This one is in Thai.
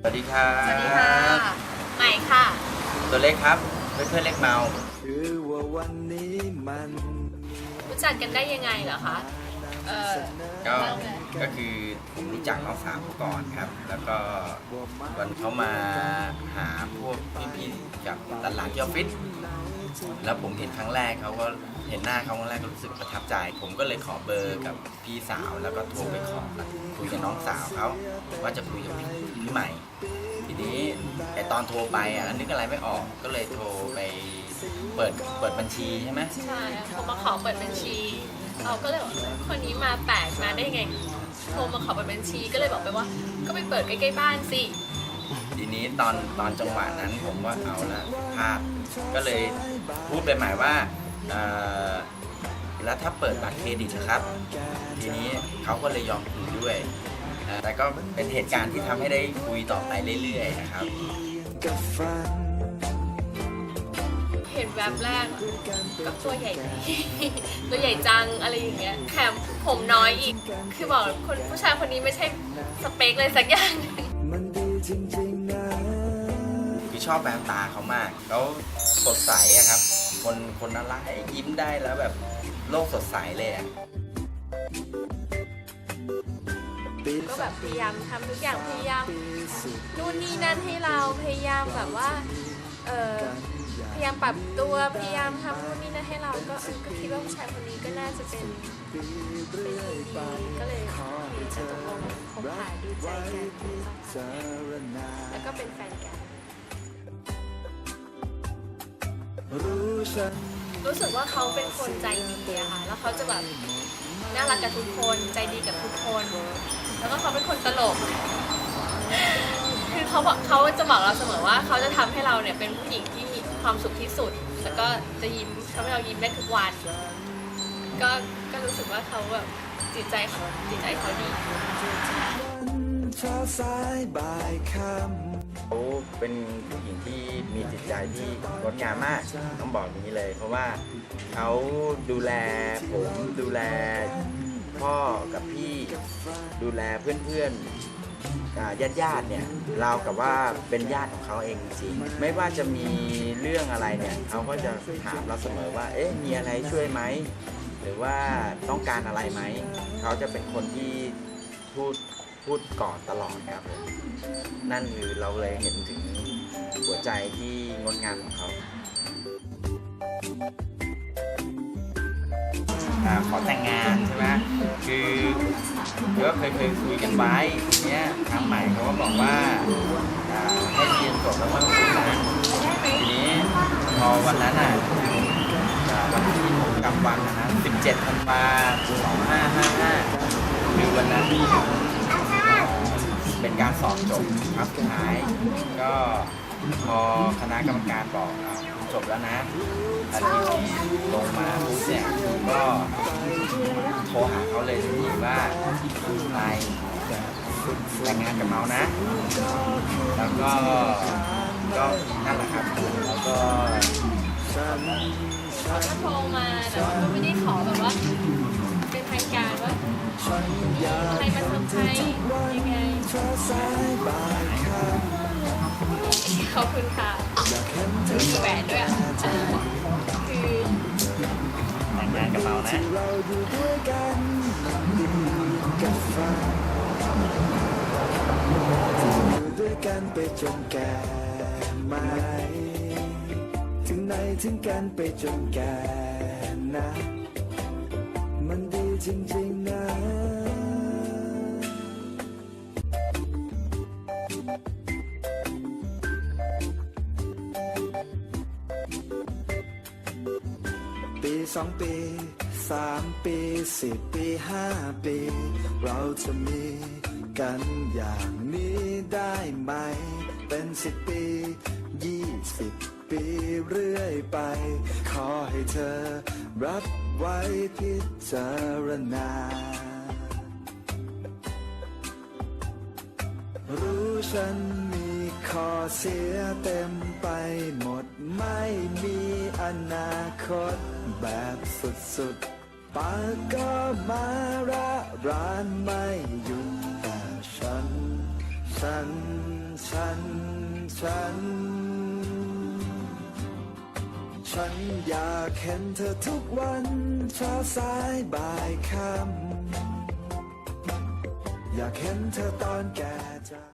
สวัสดีครับ สวัสดีค่ะ ใหม่ค่ะ ตัวเล็กครับ เพื่อนเพื่อนเล็กเมา คือว่าวันนี้มันรู้จักกันได้ยังไงเหรอคะก็ ก็คือผมรู้จักน้องสาวก่อนครับ แล้วก็ วันเขามาหาพวกพี่ๆกับหลานๆที่ออฟฟิศแล้วผมเห็นครั้งแรกเขาก็เห็นหน้าเขาครั้งแรกก็รู้สึกประทับใจ ผมก็เลยขอเบอร์กับพี่สาวแล้วก็โทรไปขอคุยกับน้องสาวเขาว่าจะคุยกับพี่พี่ใหม่ ทีนี้ไอตอนโทรไปอะนึกอะไรไม่ออกก็เลยโทรไปเปิดเปิดบัญชีใช่ไหมใช่เขามาขอเปิดบัญชีเราก็เลยบอกคนนี้มาแปลกมาได้ไง โทรมาขอเปิดบัญชีก็เลยบอกไปว่า ก็ไปเปิดใกล้ๆบ้านสิทีนี้ตอนตอนจังหวะนั้นผมว่าเอาละพลาดก็เลยพูดไปหมายว่าเอ่อแล้วถ้าเปิดบัตรเครดิตนะครับ ทีนี้เขาก็เลยยอมคุยด้วยเอ่อแต่ก็เป็นเหตุการณ์ที่ทำให้ได้คุยต่อไปเรื่อยๆนะครับ กับฟัน เห็นแวบแรกก็ตัวใหญ่ ตัวใหญ่จังอะไรอย่างเงี้ยแถมผมน้อยอีก คือบอกคนผู้ชายคนนี้ไม่ใช่สเปคเลยสักอย่างมันดีจริงๆนะคือชอบแววตาเขามากเขาสดใสอะครับ คนคนอะไรยิ้มได้แล้วแบบโลกสดใสเลยอะปีก็แบบพยายามทำทุกอย่างพยายามปีสุดนู่นนี่นั่นให้เราพยายามแบบว่า เออ พยายามปรับตัวพยายามทำนู่นนี่นั่นให้เราก็เออก็คิดว่าผู้ชายคนนี้ก็น่าจะเป็นเป็นคนดีก็เลยจะตกลงคบหาดูใจกันแล้วก็เป็นแฟนกัน รู้สึกว่าเขาเป็นคนใจดีอะค่ะแล้วเขาจะแบบน่ารักกับทุกคนใจดีกับทุกคน แล้วก็เขาเป็นคนตลกคือเขาบอกเขาจะบอกเราเสมอว่าเขาจะทำให้เราเนี่ยเป็นผู้หญิงที่ ความสุขที่สุด แล้วก็จะยิ้มทำให้เรายิ้มได้ทุกวัน ก็ก็รู้สึกว่าเขาแบบจิตใจเขาจิตใจเขาดีเช้าสายบ่ายค่เขาเป็นผู้หญิงที่มีจิตใจที่งดงามมาก ต้องบอกอย่างนี้เลย เพราะว่าเขาดูแลผมดูแลพ่อกับพี่ดูแลเพื่อนๆ ญาติญาติๆเนี่ยเรากับว่าเป็นญาติของเขาเองจริงไม่ว่าจะมีเรื่องอะไรเนี่ยเขาก็จะถามเราเสมอว่าเอ๊ะมีอะไรช่วยไหมหรือว่าต้องการอะไรไหมเขาจะเป็นคนที่พูดพูดก่อนตลอดครับผมนั่นคือเราเลยเห็นถึงหัวใจที่งดงามของเขาขอแต่งงานใช่ไหมคือ ก็เคยเคยคุยกันไว้เนี้ยทางใหม่เขาก็บอกว่าอ่าให้เรียนจบแล้วมาคุยกันทีนี้พอวันนั้นอะอ่าวันที่ผมกำวันนะนะ17ธันวา2555คือวันนั้นเป็นการสอบจบครับสุดท้าย ก็พอคณะกรรมการบอกอะจ บแล้วนะอาทิตย์ที่ลงมาปุ๊บเนี่ยผมก็โทรหาเขาเลยทันทีว่านายแต่งงานกับเมานะ แล้วก็ก็นั่นแหละครับ แล้วก็เขาก็โทรมาแต่ว่าก็ไม่ได้ขอแบบว่าเป็นทางการ ว่าฉันอยากอะไรมาเซอร์ไพรส์ยังไงเช้าสายบายค่ขอบคุณค่ะมีแหวนด้วยอะคือแต่งงานกับเมานะเราอยู่ด้วยกันดีกับฟันอยู่ด้วยกันไปจนแก่ไหมถึงไหนถึงกันไปจนแก่นะ มันดีจริงๆนะ สองปีสามปีสี่ปีห้าปี เราจะมีกันอย่างนี้ได้ไหม เป็นสิบปียี่สิบปีเรื่อยไป ขอให้เธอรับไว้พิจารณา รู้ฉันมี ข้อเสียเต็มไปหมดไม่มีอนาคตแบบสุดๆปากก็มาระรานไม่หยุดแต่ฉัน ฉัน ฉัน ฉัน ฉันอยากเห็นเธอทุกวันเช้าสายบ่ายค่ำอยากเห็นเธอตอนแก่